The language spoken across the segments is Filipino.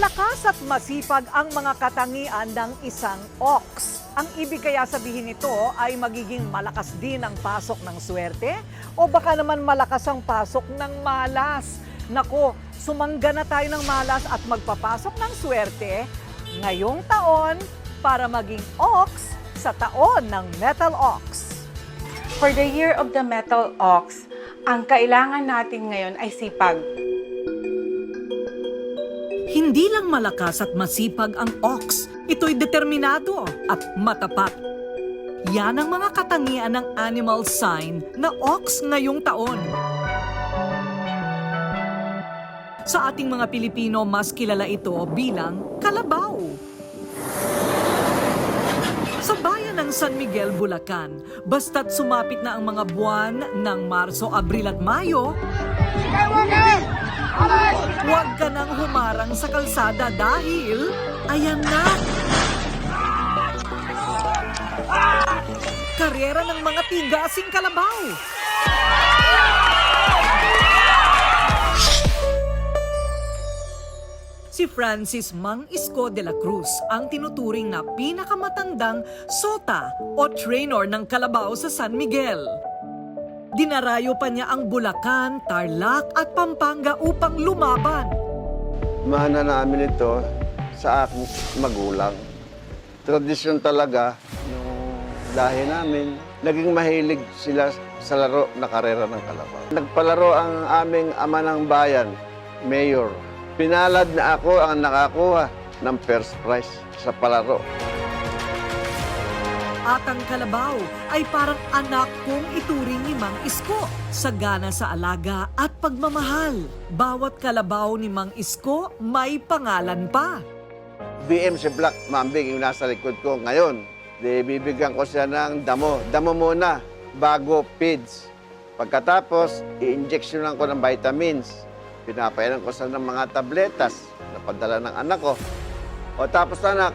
Malakas at masipag ang mga katangian ng isang ox. Ang ibig kaya sabihin nito ay magiging malakas din ang pasok ng swerte o baka naman malakas ang pasok ng malas. Nako, sumangga na tayo ng malas at magpapasok ng swerte ngayong taon para maging ox sa taon ng Metal Ox. For the year of the metal ox, ang kailangan natin ngayon ay sipag. Hindi lang malakas at masipag ang ox, ito'y determinado at matapat. Yan ang mga katangian ng animal sign na ox ngayong taon. Sa ating mga Pilipino, mas kilala ito bilang kalabaw. Sa bayan ng San Miguel, Bulacan, basta't sumapit na ang mga buwan ng Marso, Abril at Mayo, Huwag ka nang humarang sa kalsada dahil ayan na. Karera ng mga tigasing kalabaw. Si Francis Mang Isco de la Cruz ang tinuturing na pinakamatandang sota o trainer ng kalabaw sa San Miguel. Dinarayo pa niya ang Bulacan, Tarlac at Pampanga upang lumaban. Mahana namin ito sa aking magulang. Tradisyon talaga nung lahi namin. Naging mahilig sila sa laro na karera ng kalabaw. Nagpalaro ang aming ama ng bayan, Mayor. Pinalad na ako ang nakakuha ng first prize sa palaro. At ang kalabaw ay parang anak kong ituring ni Mang Isko. Sagana sa alaga at pagmamahal. Bawat kalabaw ni Mang Isko may pangalan pa. BM si Black Mambing yung nasa likod ko ngayon. Di bibigyan ko siya ng damo. Damo muna bago feeds. Pagkatapos, i-injectionan ko ng vitamins. Pinapailan ko siya ng mga tabletas na padala ng anak ko. O tapos anak,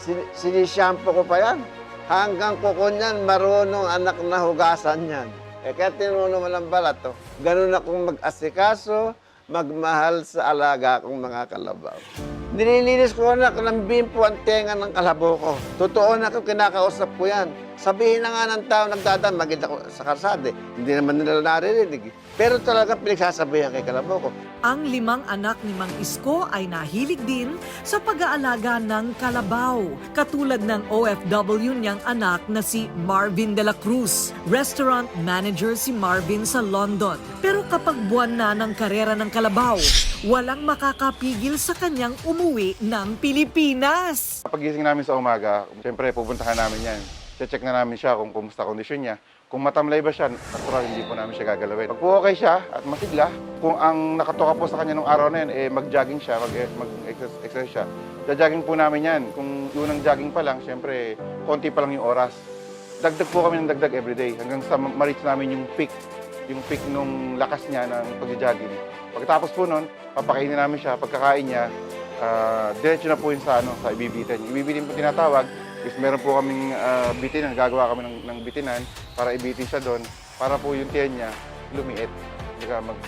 sin- sinishampoo ko pa yan. Hanggang kuko niyan, marunong anak na hugasan yan. Eh kaya tinuno mo ng balat to. Ganun akong mag-asikaso, magmahal sa alaga kong mga kalabaw. Nililinis ko anak ng bimpo ang tenga ng kalabo ko. Totoo na ako, kinakausap ko yan. Sabihin na nga ng tao nagdadaan, maganda ko sa karsada. eh. Hindi naman nila naririnig. eh. Pero talaga pinagsasabihan kay kalabo ko. Ang limang anak ni Mang Isko ay nahilig din sa pag-aalaga ng kalabaw. Katulad ng OFW niyang anak na si Marvin de la Cruz. Restaurant manager si Marvin sa London. Pero kapag buwan na ng karera ng kalabaw, walang makakapigil sa kanyang umuwi ng Pilipinas. Pagising namin sa umaga, siyempre pupuntahan namin yan. Check na namin siya kung kumusta kondisyon niya. Kung matamlay ba siya, natural hindi po namin siya gagalawin. Pag po okay siya at masigla, kung ang nakatoka po sa kanya nung araw na yun, eh, mag-jogging siya, mag-exercise siya, jajogging po namin yan. Kung unang jogging pa lang, siyempre, konti pa lang yung oras. Dagdag po kami ng dagdag everyday hanggang sa ma- ma-reach namin yung peak, yung peak nung lakas niya ng pag-jogging. Pagkatapos po nun, papakainin namin siya. Pagkakain niya, ah, diretso na po yun sa, ano, sa ibibitin. Ibibitin po tinatawag is meron po kaming ah, bitinan, gagawa kami ng, ng bitinan para ibitin siya doon para po yung tiyan niya lumiit. Hindi ka mag,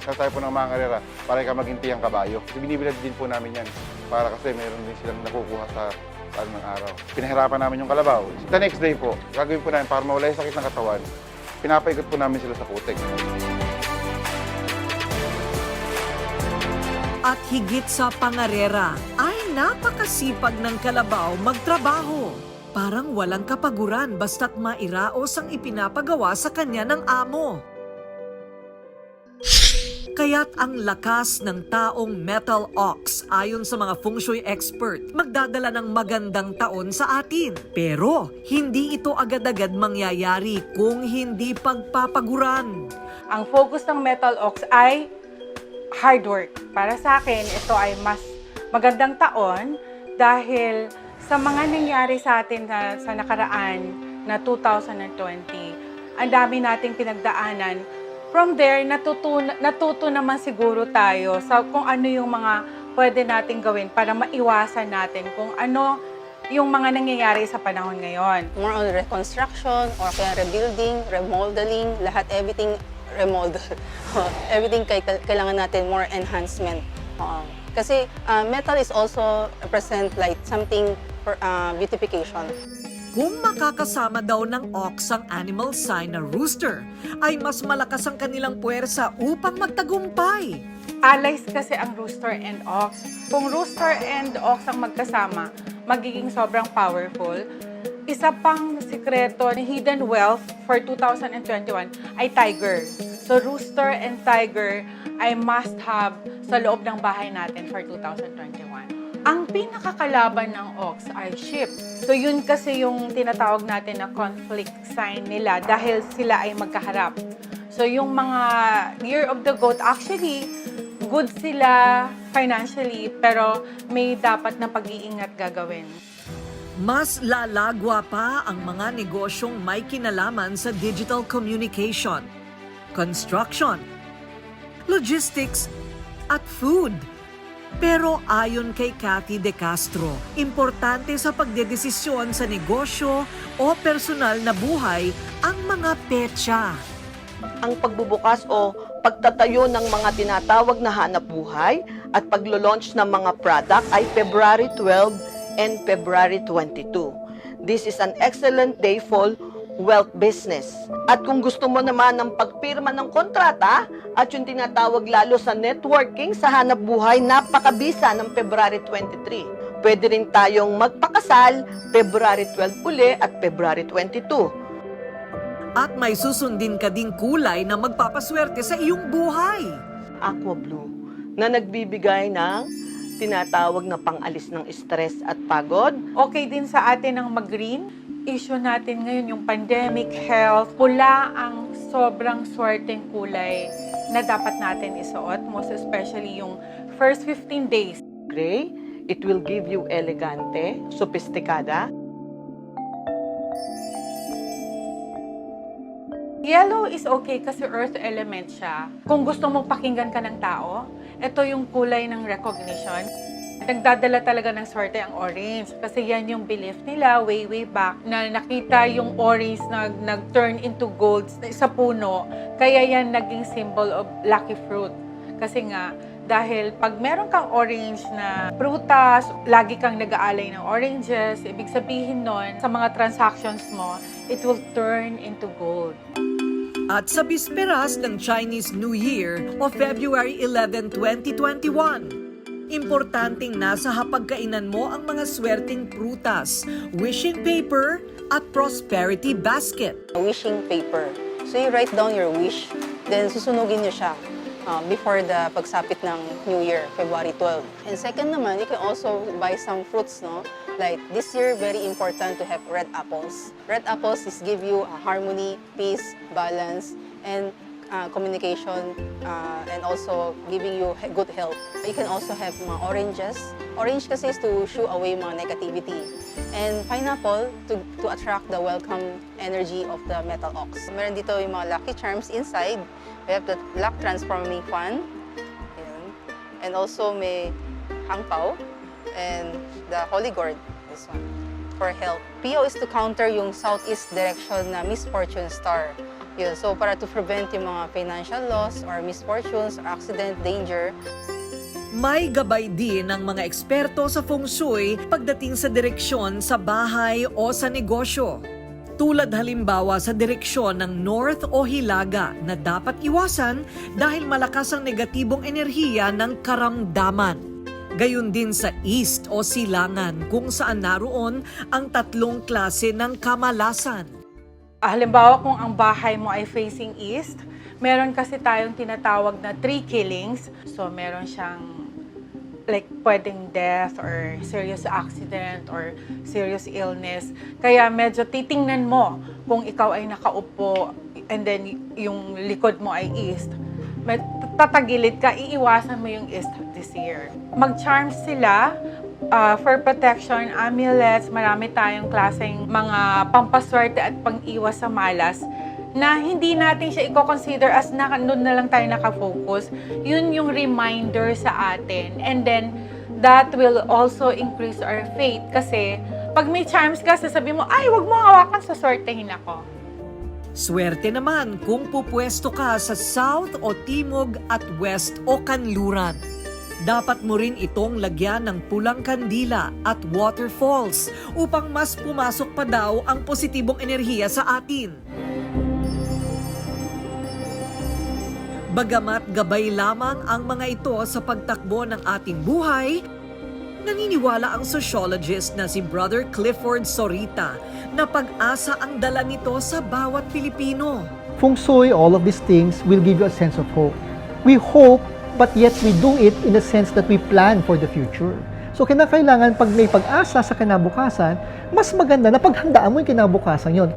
sasaya po ng mga karera para ka maging tiyang kabayo. Kasi binibilad din po namin yan para kasi meron din silang nakukuha sa sa ng araw. Pinahirapan namin yung kalabaw. The next day po, gagawin po namin para mawala yung sakit ng katawan, pinapaikot po namin sila sa putik. At higit sa pangarera, ay napakasipag ng kalabaw magtrabaho. Parang walang kapaguran basta't mairaos ang ipinapagawa sa kanya ng amo. Kaya't ang lakas ng taong metal ox ayon sa mga feng shui expert magdadala ng magandang taon sa atin. Pero hindi ito agad-agad mangyayari kung hindi pagpapaguran. Ang focus ng metal ox ay hard work. Para sa akin, ito ay mas magandang taon dahil sa mga nangyari sa atin na, sa nakaraan na 2020, ang dami nating pinagdaanan. From there, natuto, natuto naman siguro tayo sa kung ano yung mga pwede nating gawin para maiwasan natin kung ano yung mga nangyayari sa panahon ngayon. more on reconstruction or kaya rebuilding, remodeling, lahat everything remodel. everything kay, kailangan natin more enhancement. Uh, Kasi uh, metal is also represent like something for uh, beautification. Kung makakasama daw ng ox ang animal sign na rooster, ay mas malakas ang kanilang puwersa upang magtagumpay. Allies kasi ang rooster and ox. Kung rooster and ox ang magkasama, magiging sobrang powerful. Isa pang sikreto ni Hidden Wealth for 2021 ay tiger. So rooster and tiger ay must have sa loob ng bahay natin for 2021. Ang pinakakalaban ng ox ay sheep. So yun kasi yung tinatawag natin na conflict sign nila dahil sila ay magkaharap. So yung mga year of the goat, actually, good sila financially, pero may dapat na pag-iingat gagawin. Mas lalagwa pa ang mga negosyong may kinalaman sa digital communication, construction, logistics, at food. Pero ayon kay Cathy De Castro, importante sa pagdedesisyon sa negosyo o personal na buhay ang mga petsa. ang pagbubukas o pagtatayo ng mga tinatawag na hanap buhay at paglo-launch ng mga product ay February 12 and February 22. This is an excellent day for wealth business. At kung gusto mo naman ng pagpirma ng kontrata at yung tinatawag lalo sa networking sa hanap buhay, napakabisa ng February 23. Pwede rin tayong magpakasal February 12 uli at February 22. At may susundin ka ding kulay na magpapaswerte sa iyong buhay. Aqua Blue na nagbibigay ng tinatawag na pangalis ng stress at pagod. Okay din sa atin ang mag-green. Issue natin ngayon yung pandemic, health. Pula ang sobrang swerteng kulay na dapat natin isuot, most especially yung first 15 days. Gray, it will give you elegante, sophisticada. Yellow is okay kasi earth element siya. Kung gusto mong pakinggan ka ng tao, ito yung kulay ng recognition. Nagdadala talaga ng swerte ang orange kasi yan yung belief nila way way back na nakita yung orange na nag-turn into gold sa puno kaya yan naging symbol of lucky fruit. Kasi nga, dahil pag meron kang orange na prutas, lagi kang nag-aalay ng oranges, ibig sabihin nun, sa mga transactions mo, it will turn into gold. At sa bisperas ng Chinese New Year o February 11, 2021, importanteng nasa hapagkainan mo ang mga swerteng prutas, wishing paper at prosperity basket. Wishing paper. So you write down your wish, then susunugin niyo siya uh, before the pagsapit ng New Year, February 12. And second naman, you can also buy some fruits, no? Like this year, very important to have red apples. Red apples is give you a harmony, peace, balance, and uh, communication, uh, and also giving you good health. You can also have mga oranges. Orange kasi is to shoo away mga negativity. And pineapple to, to attract the welcome energy of the metal ox. Meron dito yung mga lucky charms inside. We have the luck transforming fan. Ayan. And also may hangpao and the holy gourd. This one. For health. Pio is to counter yung southeast direction na misfortune star. Yun. So para to prevent yung mga financial loss or misfortunes or accident, danger. May gabay din ng mga eksperto sa feng shui pagdating sa direksyon sa bahay o sa negosyo. Tulad halimbawa sa direksyon ng north o hilaga na dapat iwasan dahil malakas ang negatibong enerhiya ng karamdaman. Gayun din sa east o silangan kung saan naroon ang tatlong klase ng kamalasan. Halimbawa kung ang bahay mo ay facing east, meron kasi tayong tinatawag na three killings. So meron siyang like pwedeng death or serious accident or serious illness. Kaya medyo titingnan mo kung ikaw ay nakaupo and then yung likod mo ay east. Med- tatagilid ka, iiwasan mo yung east this year. Mag-charms sila uh, for protection, amulets, marami tayong klaseng mga pampaswerte at pang-iwas sa malas na hindi natin siya i-consider as na, doon na lang tayo nakafocus. Yun yung reminder sa atin. And then, that will also increase our faith kasi pag may charms ka, sasabihin mo, ay, wag mo hawakan, saswertehin ako. Swerte naman kung pupwesto ka sa south o timog at west o kanluran. dapat mo rin itong lagyan ng pulang kandila at waterfalls upang mas pumasok pa daw ang positibong enerhiya sa atin. Bagamat gabay lamang ang mga ito sa pagtakbo ng ating buhay, naniniwala ang sociologist na si Brother Clifford Sorita na pag-asa ang dala nito sa bawat Pilipino. Feng Shui, all of these things will give you a sense of hope. We hope, but yet we do it in the sense that we plan for the future. So kinakailangan pag may pag-asa sa kinabukasan, mas maganda na paghandaan mo yung kinabukasan yon.